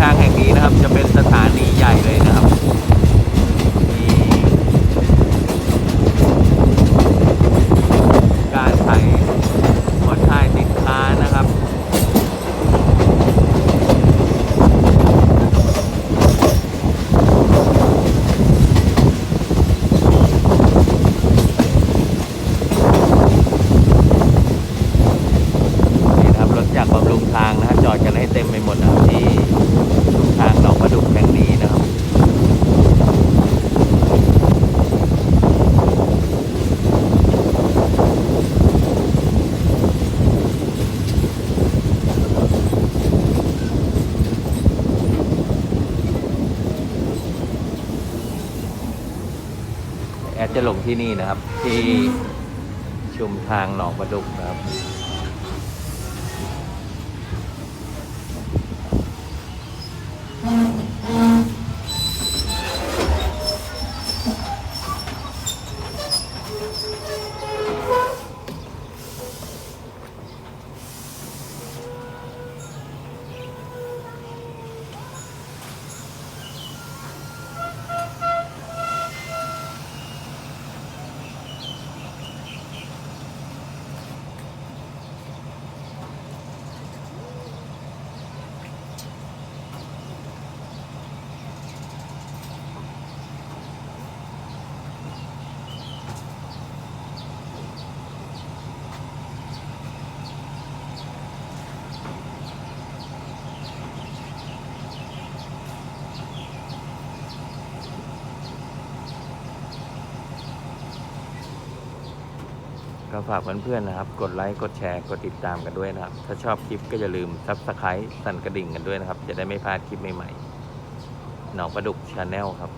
ทางแห่งนี้นะครับ จะเป็นสถานีใหญ่เลยนะครับการใส่ขนถ่ายสินค้านะครับนี่ครับรถจากบำรุงทางนะครับจอดกันให้เต็มไปหมดนะครับที่ แอดจะลงที่นี่นะครับ ที่ชุมทางหนองประดุกนะครับ ก็ฝากเพื่อนๆนะครับ กดไลค์ กดแชร์ กดติดตามกันด้วยนะครับ ถ้าชอบคลิปก็อย่าลืมซับสไครต์สั่นกระดิ่งกันด้วยนะครับ จะได้ไม่พลาดคลิปใหม่ๆ หนองประดุกชาแนลครับ